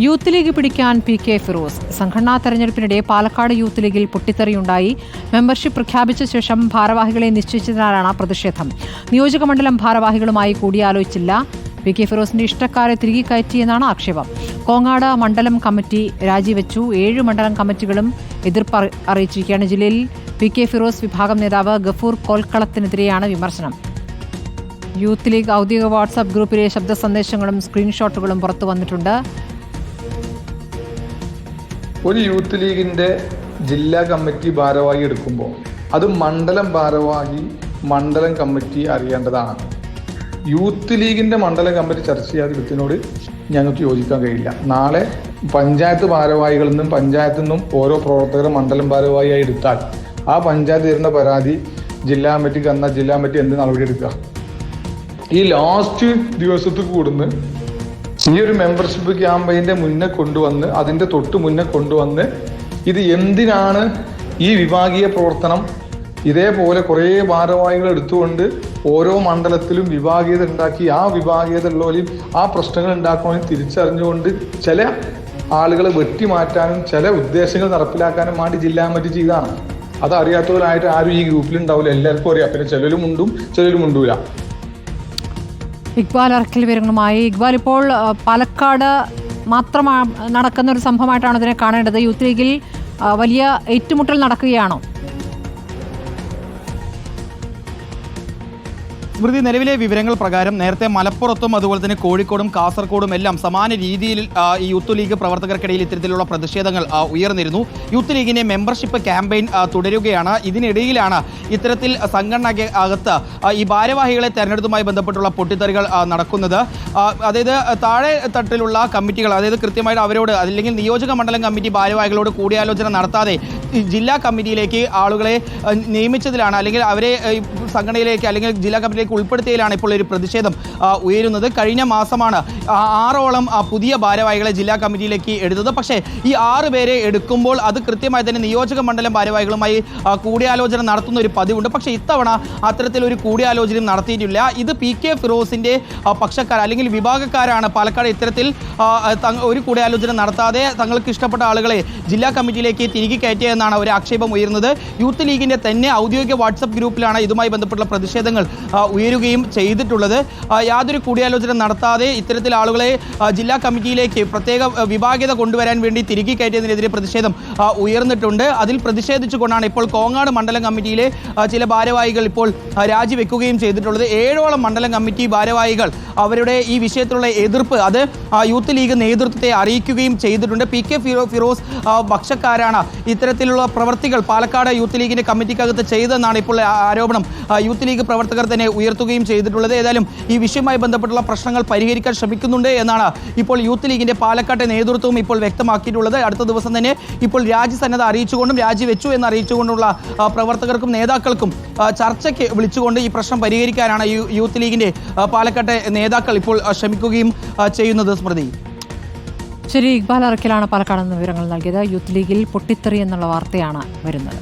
Youth league പിടിക്കാൻ P K Firoz. സംഘടനാ തെരഞ്ഞെടുപ്പിനിടെ പാലക്കാട് യൂത്ത് ലീഗിൽ പൊട്ടിത്തെറിയുണ്ടായി. മെമ്പർഷിപ്പ് പ്രഖ്യാപിച്ച ശേഷം ഭാരവാഹികളെ നിശ്ചയിച്ചതിനാലാണ് പ്രതിഷേധം. നിയോജകമണ്ഡലം ഭാരവാഹികളുമായി കൂടിയാലോചിച്ചില്ല. പി കെ ഫിറോസിന്റെ ഇഷ്ടക്കാരെ തിരികെ കയറ്റിയെന്നാണ് ആക്ഷേപം. കോങ്ങാട് മണ്ഡലം കമ്മിറ്റി രാജിവെച്ചു. ഏഴ് മണ്ഡലം കമ്മിറ്റികളും എതിർപ്പ് അറി- അറിയിച്ചിരിക്കുകയാണ് ജില്ലയിൽ. പി കെ ഫിറോസ് വിഭാഗം നേതാവ് ഗഫൂർ കോൽക്കളത്തിനെതിരെയാണ് വിമർശനം. യൂത്ത് ലീഗ് ഔദ്യോഗിക വാട്സാപ്പ് ഗ്രൂപ്പിലെ ശബ്ദ സന്ദേശങ്ങളും സ്ക്രീൻഷോട്ടുകളും പുറത്തു വന്നിട്ടുണ്ട് ഒരു യൂത്ത് ലീഗിന്റെ ജില്ലാ കമ്മിറ്റി ഭാരവാഹി എടുക്കുമ്പോൾ അത് മണ്ഡലം ഭാരവാഹി മണ്ഡലം കമ്മിറ്റി അറിയേണ്ടതാണ്. യൂത്ത് ലീഗിന്റെ മണ്ഡലം കമ്മിറ്റി ചർച്ച ചെയ്യാതെ ഇതിനോട് ഞങ്ങൾക്ക് യോജിക്കാൻ കഴിയില്ല. നാളെ പഞ്ചായത്ത് ഭാരവാഹികളിൽ നിന്നും പഞ്ചായത്തിൽ നിന്നും ഓരോ പ്രവർത്തകരെ മണ്ഡലം ഭാരവാഹിയായി എടുത്താൽ ആ പഞ്ചായത്ത് തരുന്ന പരാതി ജില്ലാ കമ്മിറ്റിക്ക് എന്നാൽ ജില്ലാ കമ്മിറ്റി എന്ത് നടപടി എടുക്കുക? ഈ ലാസ്റ്റ് ദിവസത്തിൽ കൂടുന്ന് ഈ ഒരു മെമ്പർഷിപ്പ് ക്യാമ്പയിന്റെ മുന്നേ കൊണ്ടുവന്ന് അതിന്റെ തൊട്ട് മുന്നേ കൊണ്ടുവന്ന് ഇത് എന്തിനാണ് ഈ വിഭാഗീയ പ്രവർത്തനം? ഇതേപോലെ കുറേ ഭാരവാഹികൾ എടുത്തുകൊണ്ട് ഓരോ മണ്ഡലത്തിലും വിഭാഗീയത ഉണ്ടാക്കി ആ വിഭാഗീയത ഉള്ളവരെയും ആ പ്രശ്നങ്ങൾ ഉണ്ടാക്കുവാനും തിരിച്ചറിഞ്ഞുകൊണ്ട് ചില ആളുകളെ വെട്ടിമാറ്റാനും ചില ഉദ്ദേശങ്ങൾ നടപ്പിലാക്കാനും വേണ്ടി ജില്ലാ കമ്മിറ്റി ചെയ്താണ്. അത് അറിയാത്തവരായിട്ട് ആരും ഈ ഗ്രൂപ്പിൽ ഉണ്ടാവില്ല എല്ലാവർക്കും അറിയാം. പിന്നെ ചിലരും ഉണ്ടും ചിലരും മുണ്ടൂല ഇക്ബാൽ അറക്കൽ വിവരങ്ങളുമായി. ഇക്ബാൽ ഇപ്പോൾ പാലക്കാട് മാത്രം നടക്കുന്ന ഒരു സംഭവമായിട്ടാണ് ഇതിനെ കാണേണ്ടത്. യൂത്ത് ലീഗിൽ വലിയ ഏറ്റുമുട്ടൽ നടക്കുകയാണോ? സ്മൃതി നിലവിലെ വിവരങ്ങൾ പ്രകാരം നേരത്തെ മലപ്പുറത്തും അതുപോലെ തന്നെ കോഴിക്കോടും കാസർഗോഡും എല്ലാം സമാന രീതിയിൽ ഈ യൂത്ത് ലീഗ് പ്രവർത്തകർക്കിടയിൽ ഇത്തരത്തിലുള്ള പ്രതിഷേധങ്ങൾ ഉയർന്നിരുന്നു. യൂത്ത് ലീഗിന്റെ മെമ്പർഷിപ്പ് ക്യാമ്പയിൻ തുടരുകയാണ്. ഇതിനിടയിലാണ് ഇത്തരത്തിൽ സംഘടനയ്ക്ക് അകത്ത് ഈ ഭാരവാഹികളെ തെരഞ്ഞെടുത്തുമായി ബന്ധപ്പെട്ടുള്ള പൊട്ടിത്തെറികൾ നടക്കുന്നത്. അതായത് താഴെ തട്ടിലുള്ള കമ്മിറ്റികൾ അതായത് കൃത്യമായിട്ട് അവരോട് അല്ലെങ്കിൽ നിയോജക മണ്ഡലം കമ്മിറ്റി ഭാരവാഹികളോട് കൂടിയാലോചന നടത്താതെ ജില്ലാ കമ്മിറ്റിയിലേക്ക് ആളുകളെ നിയമിച്ചതിലാണ് അല്ലെങ്കിൽ അവരെ സംഘടനയിലേക്ക് അല്ലെങ്കിൽ ജില്ലാ കമ്മിറ്റിയിലേക്ക് ഉൾപ്പെടുത്തിയതിലാണ് ഇപ്പോൾ ഒരു പ്രതിഷേധം ഉയരുന്നത്. കഴിഞ്ഞ മാസമാണ് ആറോളം പുതിയ ഭാരവാഹികളെ ജില്ലാ കമ്മിറ്റിയിലേക്ക് എടുത്തത്. പക്ഷേ ഈ ആറ് പേരെ എടുക്കുമ്പോൾ അത് കൃത്യമായി തന്നെ നിയോജക മണ്ഡലം ഭാരവാഹികളുമായി കൂടിയാലോചന നടത്തുന്ന ഒരു പതിവുണ്ട്. പക്ഷേ ഇത്തവണ അത്തരത്തിലൊരു കൂടിയാലോചനയും നടത്തിയിട്ടില്ല. ഇത് പി കെ ഫിറോസിന്റെ പക്ഷക്കാർ അല്ലെങ്കിൽ വിഭാഗക്കാരാണ് പാലക്കാട് ഇത്തരത്തിൽ ഒരു കൂടിയാലോചന നടത്താതെ തങ്ങൾക്ക് ഇഷ്ടപ്പെട്ട ആളുകളെ ജില്ലാ കമ്മിറ്റിയിലേക്ക് തിരികെ കയറ്റിയെന്നാണ് ഒരു ആക്ഷേപം ഉയരുന്നത്. യൂത്ത് ലീഗിന്റെ തന്നെ ഔദ്യോഗിക വാട്സപ്പ് ഗ്രൂപ്പിലാണ് ഇതുമായി ബന്ധപ്പെട്ടുള്ള പ്രതിഷേധങ്ങൾ ഉയരുകയും ചെയ്തിട്ടുള്ളത്. യാതൊരു കൂടിയാലോചന നടത്താതെ ഇത്തരത്തിൽ ആളുകളെ ജില്ലാ കമ്മിറ്റിയിലേക്ക് പ്രത്യേക വിഭാഗ്യത കൊണ്ടുവരാൻ വേണ്ടി തിരികെ കയറ്റിയതിനെതിരെ പ്രതിഷേധം ഉയർന്നിട്ടുണ്ട്. അതിൽ പ്രതിഷേധിച്ചുകൊണ്ടാണ് ഇപ്പോൾ കോങ്ങാട് മണ്ഡലം കമ്മിറ്റിയിലെ ചില ഭാരവാഹികൾ ഇപ്പോൾ രാജിവെക്കുകയും ചെയ്തിട്ടുള്ളത്. ഏഴോളം മണ്ഡലം കമ്മിറ്റി ഭാരവാഹികൾ അവരുടെ ഈ വിഷയത്തിലുള്ള എതിർപ്പ് അത് യൂത്ത് ലീഗ് നേതൃത്വത്തെ അറിയിക്കുകയും ചെയ്തിട്ടുണ്ട്. പി കെ ഫിറോ ഫിറോസ് പക്ഷക്കാരാണ് ഇത്തരത്തിലുള്ള പ്രവർത്തികൾ പാലക്കാട് യൂത്ത് ലീഗിന്റെ കമ്മിറ്റിക്കകത്ത് ചെയ്തെന്നാണ് ഇപ്പോൾ ആരോപണം. യൂത്ത് ലീഗ് പ്രവർത്തകർ തന്നെ ഉയർത്തുകയും ചെയ്തിട്ടുള്ളത്. ഏതായാലും ഈ വിഷയവുമായി ബന്ധപ്പെട്ടുള്ള പ്രശ്നങ്ങൾ പരിഹരിക്കാൻ ശ്രമിക്കുന്നുണ്ട് എന്നാണ് ഇപ്പോൾ യൂത്ത് ലീഗിന്റെ പാലക്കാട്ടെ നേതൃത്വവും ഇപ്പോൾ വ്യക്തമാക്കിയിട്ടുള്ളത്. അടുത്ത ദിവസം തന്നെ ഇപ്പോൾ രാജ്യസന്നദ്ധ അറിയിച്ചുകൊണ്ടും രാജിവെച്ചു എന്ന് അറിയിച്ചുകൊണ്ടുള്ള പ്രവർത്തകർക്കും നേതാക്കൾക്കും ചർച്ചയ്ക്ക് വിളിച്ചുകൊണ്ട് ഈ പ്രശ്നം പരിഹരിക്കാനാണ് യൂത്ത് ലീഗിന്റെ പാലക്കാട്ടെ നേതാക്കൾ ഇപ്പോൾ ശ്രമിക്കുകയും ചെയ്യുന്നത് സ്മൃതി. ശരി ഇക്ബാൽ അറക്കലാണ് പാലക്കാട് വിവരങ്ങൾ നൽകിയത്. യൂത്ത് ലീഗിൽ പൊട്ടിത്തെറി എന്നുള്ള വാർത്തയാണ് വരുന്നത്.